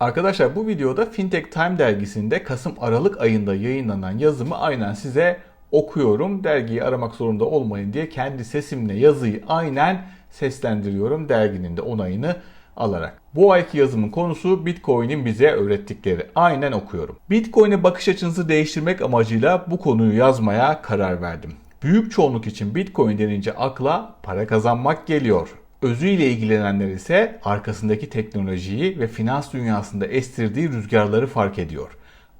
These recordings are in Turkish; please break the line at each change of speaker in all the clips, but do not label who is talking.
Arkadaşlar bu videoda Fintech Time dergisinde Kasım-Aralık ayında yayınlanan yazımı aynen size okuyorum. Dergiyi aramak zorunda olmayın diye kendi sesimle yazıyı aynen seslendiriyorum derginin de onayını alarak. Bu ayki yazımın konusu Bitcoin'in bize öğrettikleri. Aynen okuyorum. Bitcoin'e bakış açınızı değiştirmek amacıyla bu konuyu yazmaya karar verdim. Büyük çoğunluk için Bitcoin denince akla para kazanmak geliyor. Özüyle ilgilenenler ise arkasındaki teknolojiyi ve finans dünyasında estirdiği rüzgarları fark ediyor.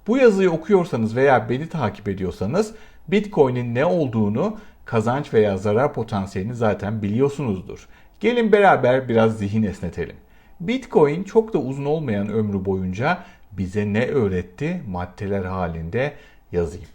Bu yazıyı okuyorsanız veya beni takip ediyorsanız Bitcoin'in ne olduğunu, kazanç veya zarar potansiyelini zaten biliyorsunuzdur. Gelin beraber biraz zihin esnetelim. Bitcoin çok da uzun olmayan ömrü boyunca bize ne öğretti maddeler halinde yazayım.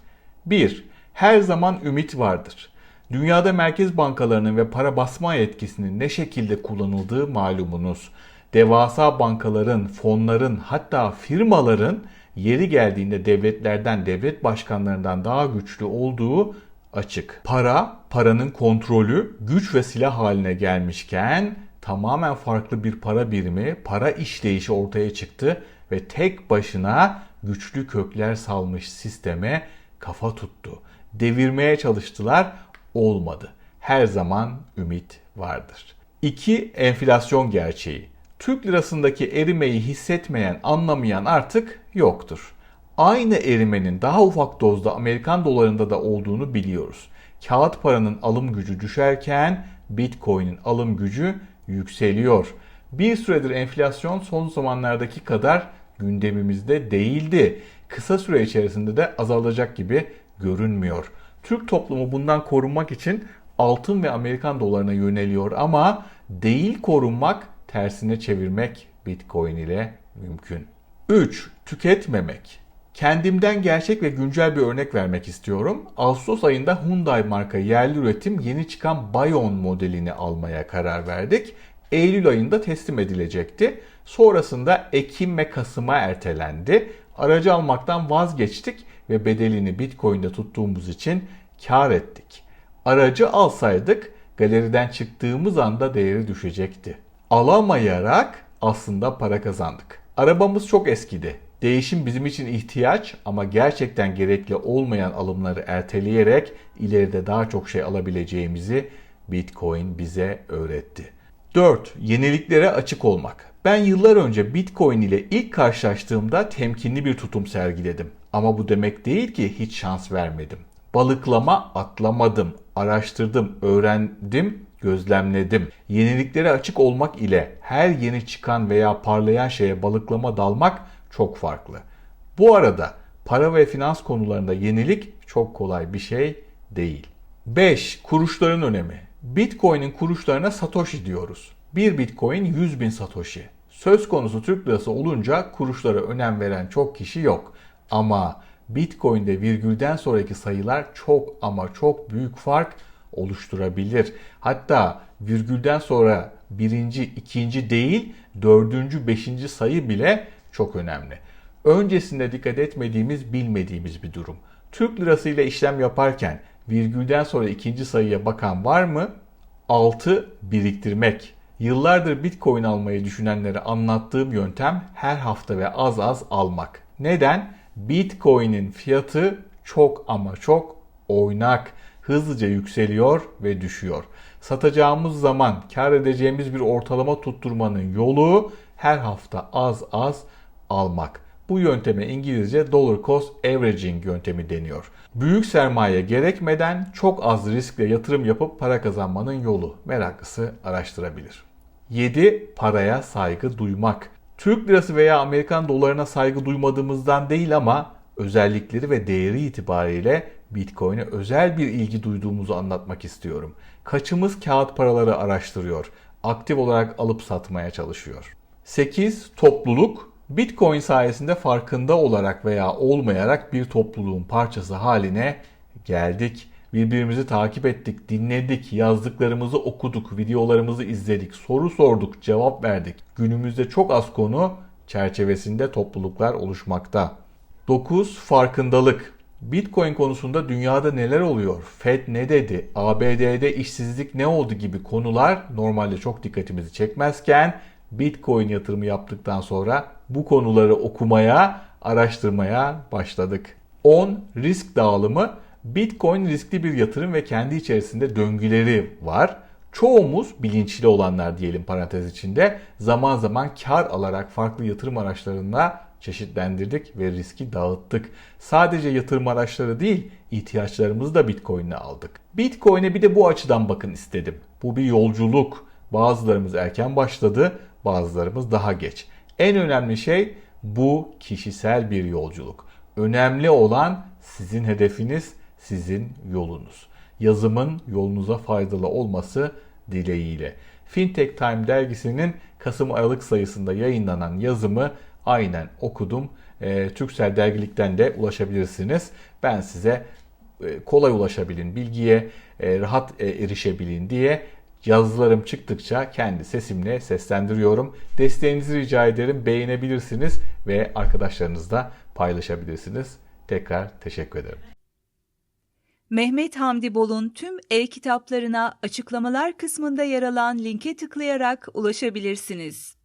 1. Her zaman ümit vardır. Dünyada merkez bankalarının ve para basma etkisinin ne şekilde kullanıldığı malumunuz. Devasa bankaların, fonların hatta firmaların yeri geldiğinde devletlerden, devlet başkanlarından daha güçlü olduğu açık. Para, paranın kontrolü, güç ve silah haline gelmişken tamamen farklı bir para birimi, para işleyişi ortaya çıktı ve tek başına güçlü kökler salmış sisteme kafa tuttu. Devirmeye çalıştılar, olmadı. Her zaman ümit vardır. 2. Enflasyon gerçeği. Türk lirasındaki erimeyi hissetmeyen, anlamayan artık yoktur. Aynı erimenin daha ufak dozda Amerikan dolarında da olduğunu biliyoruz. Kağıt paranın alım gücü düşerken Bitcoin'in alım gücü yükseliyor. Bir süredir enflasyon son zamanlardaki kadar gündemimizde değildi. Kısa süre içerisinde de azalacak gibi görünmüyor. Türk toplumu bundan korunmak için altın ve Amerikan dolarına yöneliyor ama değil korunmak, tersine çevirmek Bitcoin ile mümkün. 3. Tüketmemek. Kendimden gerçek ve güncel bir örnek vermek istiyorum. Ağustos ayında Hyundai marka yerli üretim yeni çıkan Bayon modelini almaya karar verdik. Eylül ayında teslim edilecekti. Sonrasında Ekim ve Kasım'a ertelendi. Aracı almaktan vazgeçtik ve bedelini Bitcoin'de tuttuğumuz için kar ettik. Aracı alsaydık galeriden çıktığımız anda değeri düşecekti. Alamayarak aslında para kazandık. Arabamız çok eskidi. Değişim bizim için ihtiyaç ama gerçekten gerekli olmayan alımları erteleyerek ileride daha çok şey alabileceğimizi Bitcoin bize öğretti. 4. Yeniliklere açık olmak. Ben yıllar önce Bitcoin ile ilk karşılaştığımda temkinli bir tutum sergiledim. Ama bu demek değil ki hiç şans vermedim. Balıklama atlamadım, araştırdım, öğrendim, gözlemledim. Yeniliklere açık olmak ile her yeni çıkan veya parlayan şeye balıklama dalmak çok farklı. Bu arada para ve finans konularında yenilik çok kolay bir şey değil. 5. Kuruşların önemi. Bitcoin'in kuruşlarına Satoshi diyoruz. Bir Bitcoin 100 bin Satoshi. Söz konusu Türk lirası olunca kuruşlara önem veren çok kişi yok. Ama Bitcoin'de virgülden sonraki sayılar çok ama çok büyük fark oluşturabilir. Hatta virgülden sonra birinci, ikinci değil, dördüncü, beşinci sayı bile çok önemli. Öncesinde dikkat etmediğimiz, bilmediğimiz bir durum. Türk lirası ile işlem yaparken virgülden sonra ikinci sayıya bakan var mı? 6 biriktirmek. Yıllardır Bitcoin almayı düşünenlere anlattığım yöntem her hafta ve az az almak. Neden? Bitcoin'in fiyatı çok ama çok oynak, hızlıca yükseliyor ve düşüyor. Satacağımız zaman kar edeceğimiz bir ortalama tutturmanın yolu her hafta az az almak. Bu yönteme İngilizce dollar cost averaging yöntemi deniyor. Büyük sermaye gerekmeden çok az riskle yatırım yapıp para kazanmanın yolu. Meraklısı araştırabilir. 7. Paraya saygı duymak. Türk lirası veya Amerikan dolarına saygı duymadığımızdan değil ama özellikleri ve değeri itibariyle Bitcoin'e özel bir ilgi duyduğumuzu anlatmak istiyorum. Kaçımız kağıt paraları araştırıyor, aktif olarak alıp satmaya çalışıyor. 8. Topluluk. Bitcoin sayesinde farkında olarak veya olmayarak bir topluluğun parçası haline geldik. Birbirimizi takip ettik, dinledik, yazdıklarımızı okuduk, videolarımızı izledik, soru sorduk, cevap verdik. Günümüzde çok az konu çerçevesinde topluluklar oluşmakta. 9. Farkındalık. Bitcoin konusunda dünyada neler oluyor? Fed ne dedi? ABD'de işsizlik ne oldu gibi konular normalde çok dikkatimizi çekmezken Bitcoin yatırımı yaptıktan sonra bu konuları okumaya, araştırmaya başladık. 10. Risk dağılımı. Bitcoin riskli bir yatırım ve kendi içerisinde döngüleri var. Çoğumuz bilinçli olanlar diyelim parantez içinde zaman zaman kar alarak farklı yatırım araçlarına çeşitlendirdik ve riski dağıttık. Sadece yatırım araçları değil, ihtiyaçlarımızı da Bitcoin'e aldık. Bitcoin'e bir de bu açıdan bakın istedim. Bu bir yolculuk. Bazılarımız erken başladı, bazılarımız daha geç. En önemli şey bu kişisel bir yolculuk. Önemli olan sizin hedefiniz, sizin yolunuz. Yazımın yolunuza faydalı olması dileğiyle. Fintech Time dergisinin Kasım-Aralık sayısında yayınlanan yazımı aynen okudum. E, Türksel dergilikten de ulaşabilirsiniz. Ben size e, kolay ulaşabilin bilgiye, e, rahat e, erişebilin diye yazılarım çıktıkça kendi sesimle seslendiriyorum. Desteğinizi rica ederim. Beğenebilirsiniz ve arkadaşlarınızla paylaşabilirsiniz. Tekrar teşekkür ederim.
Mehmet Hamdi Bol'un tüm e-kitaplarına açıklamalar kısmında yer alan linke tıklayarak ulaşabilirsiniz.